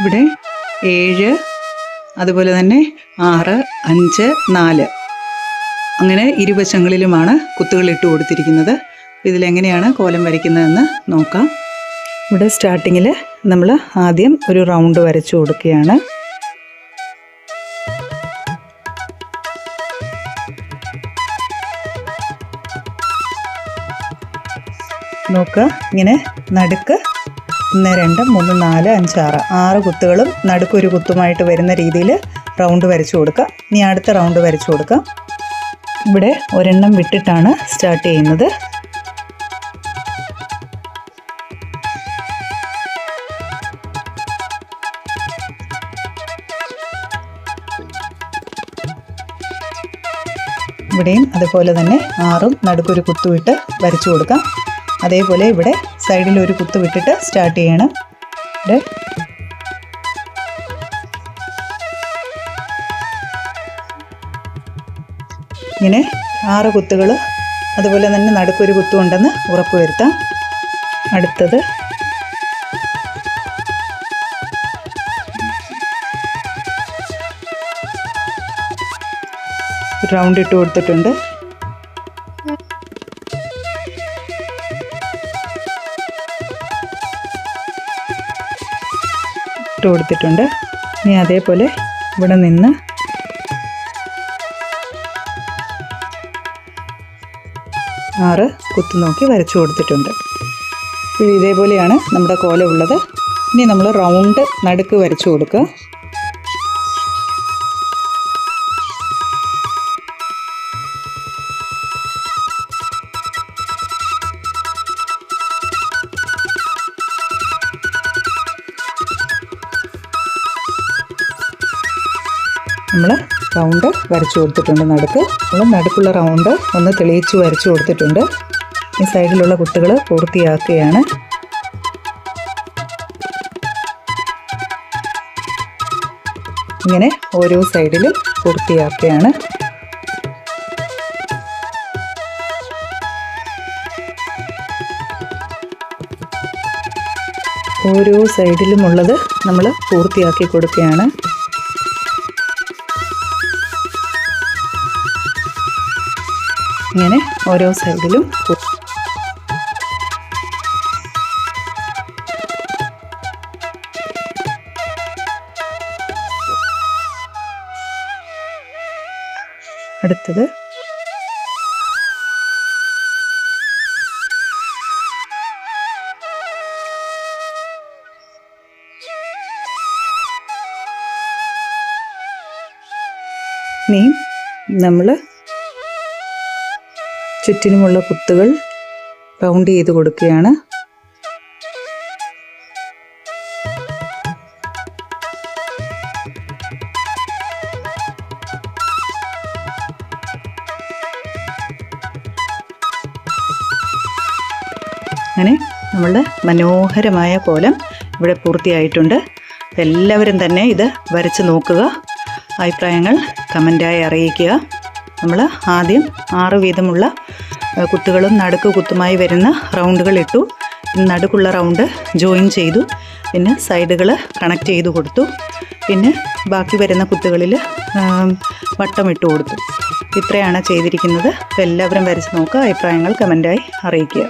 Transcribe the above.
ഇവിടെ ഏഴ് അതുപോലെ തന്നെ ആറ് അഞ്ച് നാല്. അങ്ങനെ ഇരുവശങ്ങളിലുമാണ് കുത്തുകൾ ഇട്ട് കൊടുത്തിരിക്കുന്നത്. ഇതിലെങ്ങനെയാണ് കോലം വരയ്ക്കുന്നതെന്ന് നോക്കാം. ഇവിടെ സ്റ്റാർട്ടിങ്ങിൽ നമ്മൾ ആദ്യം ഒരു റൗണ്ട് വരച്ചു കൊടുക്കുകയാണ്. നോക്കുക ഇങ്ങനെ നടുക്ക് ഒന്ന് രണ്ട് മൂന്ന് നാല് അഞ്ച് ആറ്. ആറ് കുത്തുകളും നടുക്കൊരു കുത്തുമായിട്ട് വരുന്ന രീതിയിൽ റൗണ്ട് വരച്ചു കൊടുക്കുക ഇനി അടുത്ത റൗണ്ട് വരച്ചു കൊടുക്കുക ഇവിടെ ഒരെണ്ണം വിട്ടിട്ടാണ് സ്റ്റാർട്ട് ചെയ്യുന്നത്. ഇവിടെയും അതുപോലെ തന്നെ ആറും നടുക്കൊരു കുത്തുവിട്ട് വരച്ചു കൊടുക്കാം. അതേപോലെ ഇവിടെ സൈഡിൽ ഒരു കുത്ത് വിട്ടിട്ട് സ്റ്റാർട്ട് ചെയ്യണം. ഇവിടെ ഇങ്ങനെ ആറ് കുത്തുകൾ അതുപോലെ തന്നെ നടുക്കൊരു കുത്തുണ്ടെന്ന് ഉറപ്പ് വരുത്താം. അടുത്തത്. റൗണ്ട് ഇട്ട് കൊടുത്തിട്ടുണ്ട്. ഇട്ട് കൊടുത്തിട്ടുണ്ട്. ഇനി അതേപോലെ ഇവിടെ നിന്ന് ആറ് കുത്തു നോക്കി വരച്ചു കൊടുത്തിട്ടുണ്ട്. ഇത് ഇതേപോലെയാണ് നമ്മുടെ കോല ഉള്ളത്. ഇനി നമ്മൾ റൗണ്ട് നടുക്ക് വരച്ചു കൊടുക്കുക. നമ്മൾ റൗണ്ട് വരച്ചു കൊടുത്തിട്ടുണ്ട് നടുക്ക്. നമ്മൾ നടുക്കുള്ള റൗണ്ട് ഒന്ന് തെളിയിച്ച് വരച്ചു കൊടുത്തിട്ടുണ്ട്. ഈ സൈഡിലുള്ള കുട്ടികൾ പൂർത്തിയാക്കുകയാണ്. ഇങ്ങനെ ഓരോ സൈഡിലും പൂർത്തിയാക്കുകയാണ്. ഓരോ സൈഡിലുമുള്ളത് നമ്മൾ പൂർത്തിയാക്കി കൊടുക്കുകയാണ്. ഇങ്ങനെ ഓരോ സൈഡിലും അടുത്തത് നമ്മൾ നമ്മൾ ചുറ്റിനുമുള്ള കുത്തുകൾ റൗണ്ട് ചെയ്ത് കൊടുക്കുകയാണ്. അങ്ങനെ നമ്മളുടെ മനോഹരമായ കോലം ഇവിടെ പൂർത്തിയായിട്ടുണ്ട്. എല്ലാവരും തന്നെ ഇത് വരച്ച് നോക്കുക. അഭിപ്രായങ്ങൾ കമന്റായി അറിയിക്കുക. നമ്മൾ ആദ്യം ആറ് വീതമുള്ള കുത്തുകളും നടുക്ക് കുത്തുമായി വരുന്ന റൗണ്ടുകൾ ഇട്ടു. നടുക്കുള്ള റൗണ്ട് ജോയിൻ ചെയ്തു. പിന്നെ സൈഡുകൾ കണക്ട് ചെയ്ത് കൊടുത്തു. പിന്നെ ബാക്കി വരുന്ന കുത്തുകളിൽ വട്ടം ഇട്ട് കൊടുത്തു. ഇത്രയാണ് ചെയ്തിരിക്കുന്നത്. എല്ലാവരും വരച്ച് നോക്കുക അഭിപ്രായങ്ങൾ കമന്റായി അറിയിക്കുക.